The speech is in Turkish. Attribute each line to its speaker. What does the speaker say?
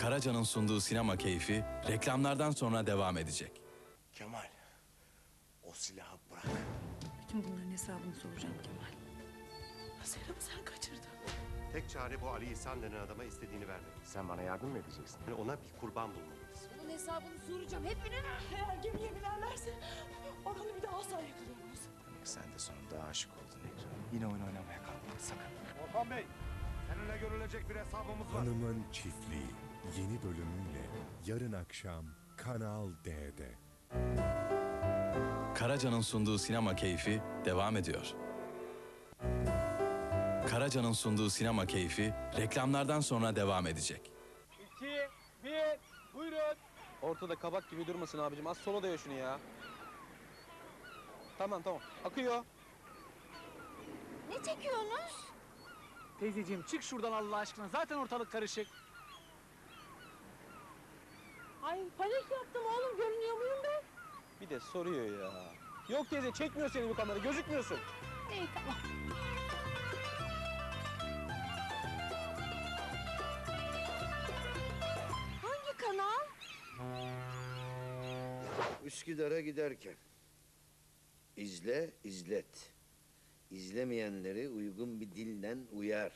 Speaker 1: Karaca'nın sunduğu sinema keyfi reklamlardan sonra devam edecek.
Speaker 2: Kemal, o silahı bırak.
Speaker 3: Bütün bunların hesabını soracağım Kemal.
Speaker 4: Selam'ı sen kaçırdın.
Speaker 5: Tek çare bu Ali İhsan denen adama istediğini vermek.
Speaker 2: Sen bana yardım mı edeceksin?
Speaker 5: Yani ona bir kurban bulmalıyız.
Speaker 4: Bunun hesabını soracağım hepine. Eğer gemiye binerlerse Orhan'ı bir daha asla yakalayamayız.
Speaker 2: Demek sen de sonunda aşık oldun Ekran. Yine oyun oynamaya kalkma sakın.
Speaker 6: Orhan Bey, seninle görülecek bir hesabımız var.
Speaker 7: Hanımın Çiftliği yeni bölümüyle yarın akşam Kanal D'de.
Speaker 1: Karaca'nın sunduğu sinema keyfi devam ediyor. Karaca'nın sunduğu sinema keyfi reklamlardan sonra devam edecek.
Speaker 8: İki, bir, buyurun. Ortada kabak gibi durmasın abicim. Az sola da şunu ya. Tamam tamam. Akıyor.
Speaker 4: Ne çekiyorsunuz?
Speaker 9: Teyzeciğim çık şuradan Allah aşkına. Zaten ortalık karışık.
Speaker 4: Ay panik yaptım oğlum görünüyor muyum ben?
Speaker 8: Bir de soruyor ya. Yok teyze çekmiyor seni bu kamera. Gözükmüyorsun.
Speaker 4: İyi tamam. Hangi kanal?
Speaker 10: Üsküdar'a giderken izle, izlet. İzlemeyenleri uygun bir dilden uyar.